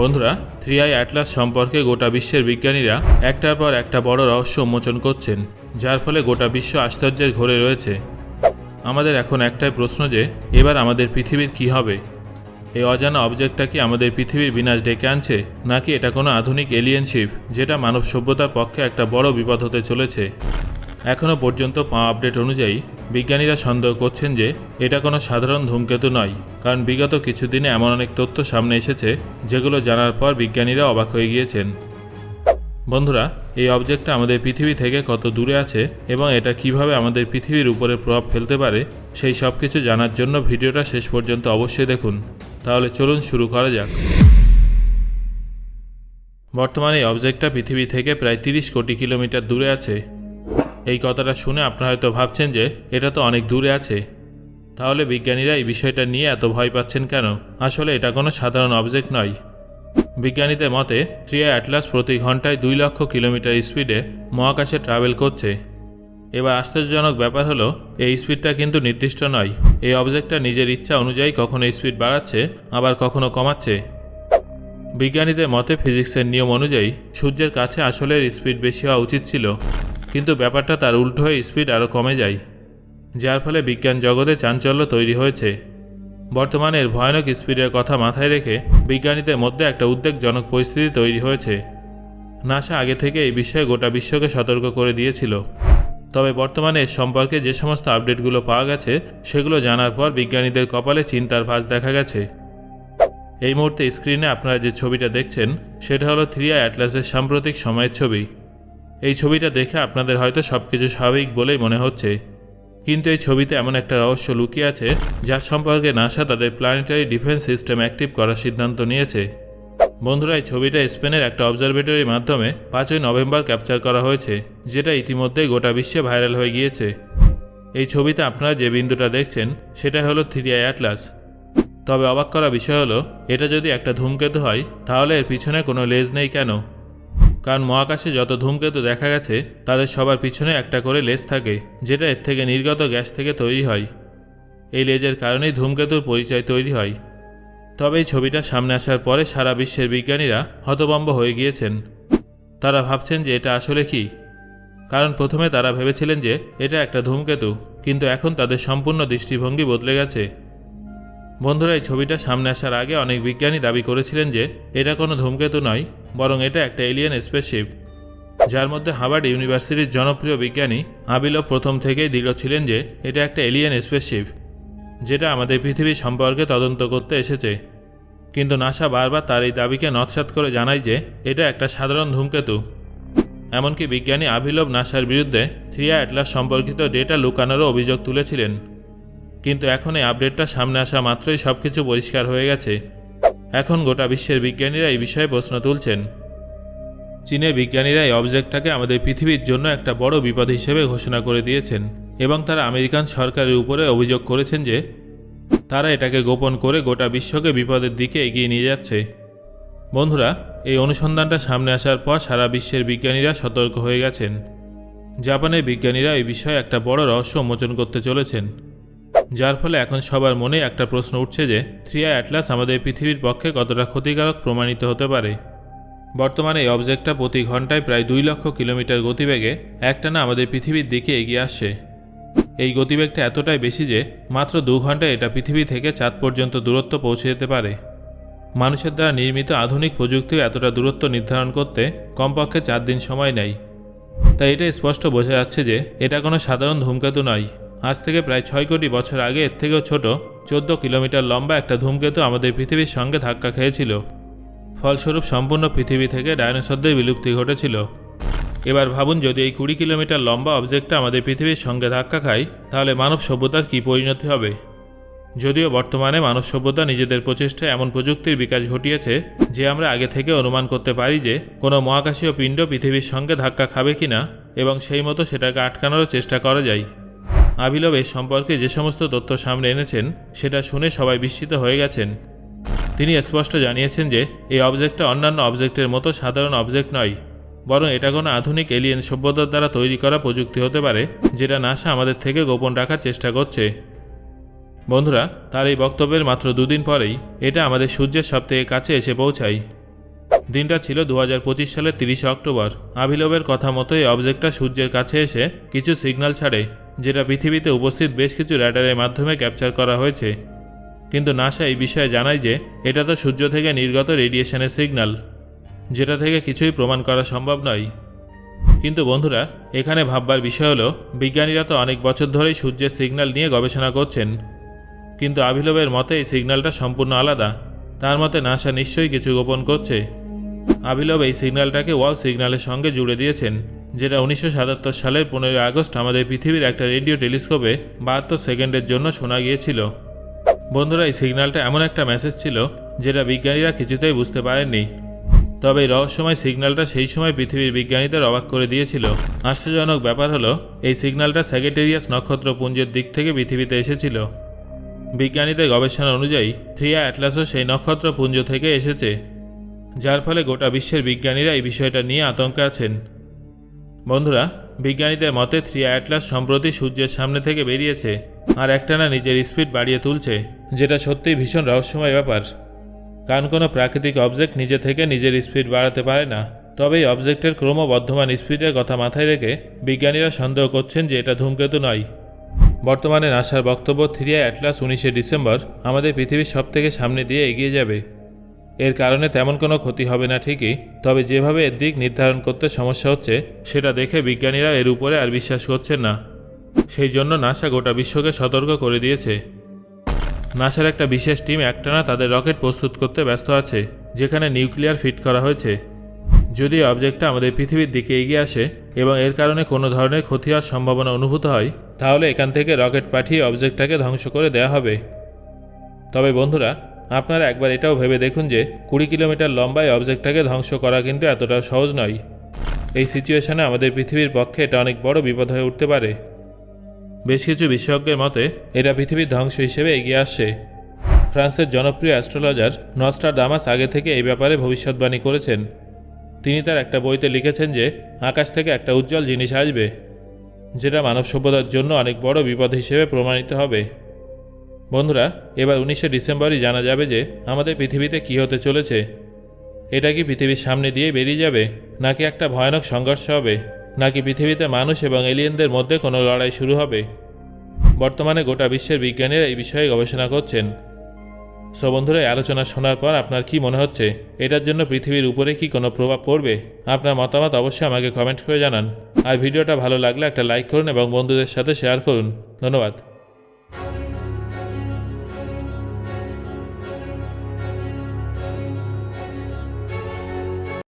বন্ধুরা three I Atlas সম্পর্কে গোটা বিশ্বের বিজ্ঞানীরা একটার পর একটা বড় রহস্য উন্মোচন করছেন, যার ফলে গোটা বিশ্ব আশ্চর্যের ঘোরে রয়েছে। আমাদের এখন একটাই প্রশ্ন যে, এবার আমাদের পৃথিবীর কি হবে? এই অজানা অবজেক্টটা কি আমাদের পৃথিবীর বিনাশ ডেকে আনছে, নাকি এটা কোনো আধুনিক এলিয়েনশিপ যেটা মানব সভ্যতার পক্ষে একটা বড় বিপদ হতে চলেছে? এখনও পর্যন্ত পাওয়া আপডেট অনুযায়ী বিজ্ঞানীরা সন্দেহ করছেন যে এটা কোনো সাধারণ ধূমকেতু নয়, কারণ বিগত কিছুদিনে এমন অনেক তথ্য সামনে এসেছে যেগুলো জানার পর বিজ্ঞানীরা অবাক হয়ে গিয়েছেন। বন্ধুরা, এই অবজেক্টটা আমাদের পৃথিবী থেকে কত দূরে আছে এবং এটা কীভাবে আমাদের পৃথিবীর উপরে প্রভাব ফেলতে পারে, সেই সব কিছু জানার জন্য ভিডিওটা শেষ পর্যন্ত অবশ্যই দেখুন। তাহলে চলুন শুরু করা যাক। বর্তমানে এই অবজেক্টটা পৃথিবী থেকে প্রায় তিরিশ কোটি কিলোমিটার দূরে আছে। এই কথাটা শুনে আপনারা হয়তো ভাবছেন যে এটা তো অনেক দূরে আছে। তাহলে বিজ্ঞানীরা এই বিষয়টা নিয়ে এত ভয় পাচ্ছেন কেন? আসলে এটা কোনো সাধারণ অবজেক্ট নয়। বিজ্ঞানীদের মতে ট্রিয়া অ্যাটলাস প্রতি ঘন্টায় দুই লক্ষ কিলোমিটার স্পিডে মহাকাশে ট্রাভেল করছে। এবার আশ্চর্যজনক ব্যাপার হলো, এই স্পিডটা কিন্তু নির্দিষ্ট নয়। এই অবজেক্টটা নিজের ইচ্ছা অনুযায়ী কখনো স্পিড বাড়াচ্ছে, আবার কখনো কমাচ্ছে। বিজ্ঞানীদের মতে ফিজিক্সের নিয়ম অনুযায়ী, সূর্যের কাছে আসলে স্পিড বেশি হওয়া উচিত ছিল। কিন্তু ব্যাপারটা তার উল্টো হয়ে স্পিড আরও কমে যায়, যার ফলে বিজ্ঞান জগতে চাঞ্চল্য তৈরি হয়েছে। বর্তমানে এর ভয়ানক স্পিডের কথা মাথায় রেখে বিজ্ঞানীদের মধ্যে একটা উদ্বেগজনক পরিস্থিতি তৈরি হয়েছে। নাসা আগে থেকে এই বিষয়ে গোটা বিশ্বকে সতর্ক করে দিয়েছিল। তবে বর্তমানে এর সম্পর্কে যে সমস্ত আপডেটগুলো পাওয়া গেছে, সেগুলো জানার পর বিজ্ঞানীদের কপালে চিন্তার ভাঁজ দেখা গেছে। এই মুহূর্তে স্ক্রিনে আপনারা যে ছবিটা দেখছেন, সেটা হলো থ্রিয়া অ্যাটলাসের সাম্প্রতিক সময়ের ছবি। এই ছবিটা দেখে আপনাদের হয়তো সব কিছু স্বাভাবিক বলেই মনে হচ্ছে। কিন্তু এই ছবিতে এমন একটা রহস্য লুকিয়ে আছে, যার সম্পর্কে নাসা তাদের প্ল্যানেটারি ডিফেন্স সিস্টেম অ্যাক্টিভ করার সিদ্ধান্ত নিয়েছে। বন্ধুরা, এই ছবিটা স্পেনের একটা অবজারভেটরির মাধ্যমে পাঁচই নভেম্বর ক্যাপচার করা হয়েছে, যেটা ইতিমধ্যেই গোটা বিশ্বে ভাইরাল হয়ে গিয়েছে। এই ছবিতে আপনারা যে বিন্দুটা দেখছেন, সেটা হলো থ্রিয়া অ্যাটলাস তবে অবাক করা বিষয় হলো, এটা যদি একটা ধূমকেতু হয়, তাহলে এর পিছনে কোনো লেজ নেই কেন? কারণ মহাকাশে যত ধূমকেতু দেখা গেছে, তাদের সবার পিছনে একটা করে লেজ থাকে, যেটা এর থেকে নির্গত গ্যাস থেকে তৈরি হয়। এই লেজের কারণেই ধূমকেতুর পরিচয় তৈরি হয়। তবে এই ছবিটা সামনে আসার পরে সারা বিশ্বের বিজ্ঞানীরা হতভম্ব হয়ে গিয়েছেন। তারা ভাবছেন যে এটা আসলে কি? কারণ প্রথমে তারা ভেবেছিলেন যে এটা একটা ধূমকেতু, কিন্তু এখন তাদের সম্পূর্ণ দৃষ্টিভঙ্গি বদলে গেছে। বন্ধুরা, এই ছবিটা সামনে আসার আগে অনেক বিজ্ঞানী দাবি করেছিলেন যে এটা কোনো ধূমকেতু নয় বরং এটা একটা এলিয়েন স্পেসশিপ যার মধ্যে হার্ভার্ড ইউনিভার্সিটির জনপ্রিয় বিজ্ঞানী আবিলও প্রথম থেকেই দৃঢ় ছিলেন যে এটা একটা এলিয়েন স্পেসশিপ যেটা আমাদের পৃথিবী সম্পর্কে তদন্ত করতে এসেছে। কিন্তু নাসা বারবার তার এই দাবিকে নৎসাত করে জানায় যে এটা একটা সাধারণ ধূমকেতু। এমনকি বিজ্ঞানী আভিলভ নাসার বিরুদ্ধে থ্রিয়া অ্যাটলাস সম্পর্কিত ডেটা লুকানোরও অভিযোগ তুলেছিলেন। কিন্তু এখন এই আপডেটটা সামনে আসা মাত্রই সব কিছু পরিষ্কার হয়ে গেছে। এখন গোটা বিশ্বের বিজ্ঞানীরা এই বিষয়ে প্রশ্ন তুলছেন। চীনের বিজ্ঞানীরা এই অবজেক্টটাকে আমাদের পৃথিবীর জন্য একটা বড় বিপদ হিসেবে ঘোষণা করে দিয়েছেন এবং তারা আমেরিকান সরকারের উপরে অভিযোগ করেছেন যে তারা এটাকে গোপন করে গোটা বিশ্বকে বিপদের দিকে এগিয়ে নিয়ে যাচ্ছে। বন্ধুরা, এই অনুসন্ধানটা সামনে আসার পর সারা বিশ্বের বিজ্ঞানীরা সতর্ক হয়ে গেছেন। জাপানের বিজ্ঞানীরা এই বিষয়ে একটা বড় রহস্য উন্মোচন করতে চলেছেন। যার ফলে এখন সবার মনে একটা প্রশ্ন উঠছে যে, থ্রিয়া অ্যাটলাস আমাদের পৃথিবীর পক্ষে কতটা ক্ষতিকারক প্রমাণিত হতে পারে? বর্তমানে এই অবজেক্টটা প্রতি ঘন্টায় প্রায় দুই লক্ষ কিলোমিটার গতিবেগে, একটানা আমাদের পৃথিবীর দিকে এগিয়ে আসছে। এই গতিবেগটা এতটাই বেশি যে, মাত্র দু ঘন্টায় এটা পৃথিবী থেকে চাঁদ পর্যন্ত দূরত্ব পৌঁছে যেতে পারে। মানুষের দ্বারা নির্মিত আধুনিক প্রযুক্তিও এতটা দূরত্ব নির্ধারণ করতে কমপক্ষে চার দিন সময় নেয়। তাই এটা স্পষ্ট বোঝা যাচ্ছে যে, এটা কোনো সাধারণ ধূমকেতু নয়। আজ থেকে প্রায় ছয় কোটি বছর আগে এর থেকেও ছোট, চোদ্দ কিলোমিটার লম্বা একটা ধূমকেতু আমাদের পৃথিবীর সঙ্গে ধাক্কা খেয়েছিল। ফলস্বরূপ সম্পূর্ণ পৃথিবী থেকে ডায়নোসরদের বিলুপ্তি ঘটেছিল। এবার ভাবুন, যদি এই কুড়ি কিলোমিটার লম্বা অবজেক্টটা আমাদের পৃথিবীর সঙ্গে ধাক্কা খায়, তাহলে মানব সভ্যতার কী পরিণতি হবে? যদিও বর্তমানে মানব সভ্যতা নিজেদের প্রচেষ্টায় এমন প্রযুক্তির বিকাশ ঘটিয়েছে, যে আমরা আগে থেকে অনুমান করতে পারি যে কোনো মহাকাশীয় পিণ্ড পৃথিবীর সঙ্গে ধাক্কা খাবে কিনা, এবং সেই মতো সেটাকে আটকানোরও চেষ্টা করা যায়। আবিলব সম্পর্কে যে সমস্ত তথ্য সামনে এনেছেন, সেটা শুনে সবাই বিস্মিত হয়ে গেছেন। তিনি স্পষ্ট জানিয়েছেন যে, এই অবজেক্টটা অন্যান্য অবজেক্টের মতো সাধারণ অবজেক্ট নয়, বরং এটা কোনো আধুনিক এলিয়েন সভ্যতার দ্বারা তৈরি করা প্রযুক্তি হতে পারে, যেটা নাসা আমাদের থেকে গোপন রাখার চেষ্টা করছে। বন্ধুরা, তার এই বক্তব্যের মাত্র দুদিন পরেই এটা আমাদের সূর্যের সবথেকে কাছে এসে পৌঁছায়। দিনটা ছিল দু হাজার পঁচিশ সালের তিরিশে অক্টোবর। আভিলবের কথা মতো এই অবজেক্টটা সূর্যের কাছে এসে কিছু সিগন্যাল ছাড়ে। যেটা পৃথিবীতে উপস্থিত বেশ কিছু র্যাডারের মাধ্যমে ক্যাপচার করা হয়েছে। কিন্তু নাসা এই বিষয়ে জানায় যে, এটা তো সূর্য থেকে নির্গত রেডিয়েশনের সিগন্যাল, যেটা থেকে কিছুই প্রমাণ করা সম্ভব নয়। কিন্তু বন্ধুরা, এখানে ভাববার বিষয় হলো, বিজ্ঞানীরা তো অনেক বছর ধরেই সূর্যের সিগন্যাল নিয়ে গবেষণা করছেন। কিন্তু আভিলবের মতে এই সিগন্যালটা সম্পূর্ণ আলাদা। তার মতে নাসা নিশ্চয়ই কিছু গোপন করছে। আভিলব এই সিগন্যালটাকে ওয়াও সিগন্যালের সঙ্গে জুড়ে দিয়েছেন। যেটা উনিশশো সাতাত্তর সালের পনেরোই আগস্ট আমাদের পৃথিবীর একটা রেডিও টেলিস্কোপে বাহাত্তর সেকেন্ডের জন্য শোনা গিয়েছিল। বন্ধুরা, এই সিগন্যালটা এমন একটা মেসেজ ছিল যেটা বিজ্ঞানীরা কিছুতেই বুঝতে পারেননি। তবে এই রহস্যময় সিগন্যালটা সেই সময় পৃথিবীর বিজ্ঞানীদের অবাক করে দিয়েছিল। আশ্চর্যজনক ব্যাপার হলো, এই সিগন্যালটা স্যাগেটেরিয়াস নক্ষত্রপুঞ্জের দিক থেকে পৃথিবীতে এসেছিল। বিজ্ঞানীদের গবেষণা অনুযায়ী থ্রিয়া অ্যাটলাসও সেই নক্ষত্রপুঞ্জ থেকে এসেছে, যার ফলে গোটা বিশ্বের বিজ্ঞানীরা এই বিষয়টা নিয়ে আতঙ্কে আছেন। বন্ধুরা, বিজ্ঞানীদের মতে থ্রিয়া অ্যাটলাস সম্প্রতি সূর্যের সামনে থেকে বেরিয়েছে আর একটানা নিজের স্পিড বাড়িয়ে তুলছে, যেটা সত্যিই ভীষণ রহস্যময় ব্যাপার। কারণ কোনো প্রাকৃতিক অবজেক্ট নিজে থেকে নিজের স্পিড বাড়াতে পারে না। তবে এই অবজেক্টের ক্রমবর্ধমান স্পিডের কথা মাথায় রেখে বিজ্ঞানীরা সন্দেহ করছেন যে এটা ধূমকেতু নয়। বর্তমানে নাসার বক্তব্য থ্রিয়া অ্যাটলাস উনিশে ডিসেম্বর আমাদের পৃথিবীর সব থেকে সামনে দিয়ে এগিয়ে যাবে। এর কারণে তেমন কোনো ক্ষতি হবে না ঠিকই, তবে যেভাবে এর দিক নির্ধারণ করতে সমস্যা হচ্ছে, সেটা দেখে বিজ্ঞানীরা এর উপরে আর বিশ্বাস করছেন না। সেই জন্য নাসা গোটা বিশ্বকে সতর্ক করে দিয়েছে। নাসার একটা বিশেষ টিম একটানা তাদের রকেট প্রস্তুত করতে ব্যস্ত আছে, যেখানে নিউক্লিয়ার ফিট করা হয়েছে। যদি অবজেক্টটা আমাদের পৃথিবীর দিকে এগিয়ে আসে এবং এর কারণে কোনো ধরনের ক্ষতি হওয়ার সম্ভাবনা অনুভূত হয়, তাহলে এখান থেকে রকেট পাঠিয়ে অবজেক্টটাকে ধ্বংস করে দেওয়া হবে। তবে বন্ধুরা আপনারা একবার এটাও ভেবে দেখুন যে কুড়ি কিলোমিটার লম্বায় অবজেক্টটাকে ধ্বংস করা কিন্তু এতটা সহজ নয়। এই সিচুয়েশনে আমাদের পৃথিবীর পক্ষে এটা অনেক বড় বিপদ হয়ে উঠতে পারে। বেশ কিছু বিশেষজ্ঞের মতে, এটা পৃথিবীর ধ্বংস হিসেবে এগিয়ে আসছে। ফ্রান্সের জনপ্রিয় অ্যাস্ট্রোলজার নস্টার দামাস আগে থেকে এই ব্যাপারে ভবিষ্যৎবাণী করেছেন। তিনি তার একটা বইতে লিখেছেন যে, আকাশ থেকে একটা উজ্জ্বল জিনিস আসবে, যেটা মানব সভ্যতার জন্য অনেক বড় বিপদ হিসেবে প্রমাণিত হবে। বন্ধুরা, এবার উনিশে ডিসেম্বরই জানা যাবে যে আমাদের পৃথিবীতে কী হতে চলেছে। এটা কি পৃথিবীর সামনে দিয়ে বেরিয়ে যাবে, নাকি একটা ভয়ানক সংঘর্ষ হবে, নাকি পৃথিবীতে মানুষ এবং এলিয়েনদের মধ্যে কোনো লড়াই শুরু হবে? বর্তমানে গোটা বিশ্বের বিজ্ঞানীরা এই বিষয়ে গবেষণা করছেন। সো বন্ধুরা, এই আলোচনা শোনার পর আপনার কি মনে হচ্ছে? এটার জন্য পৃথিবীর উপরে কি কোনো প্রভাব পড়বে? আপনার মতামত অবশ্যই আমাকে কমেন্ট করে জানান। আর ভিডিওটা ভালো লাগলে একটা লাইক করুন এবং বন্ধুদের সাথে শেয়ার করুন। ধন্যবাদ।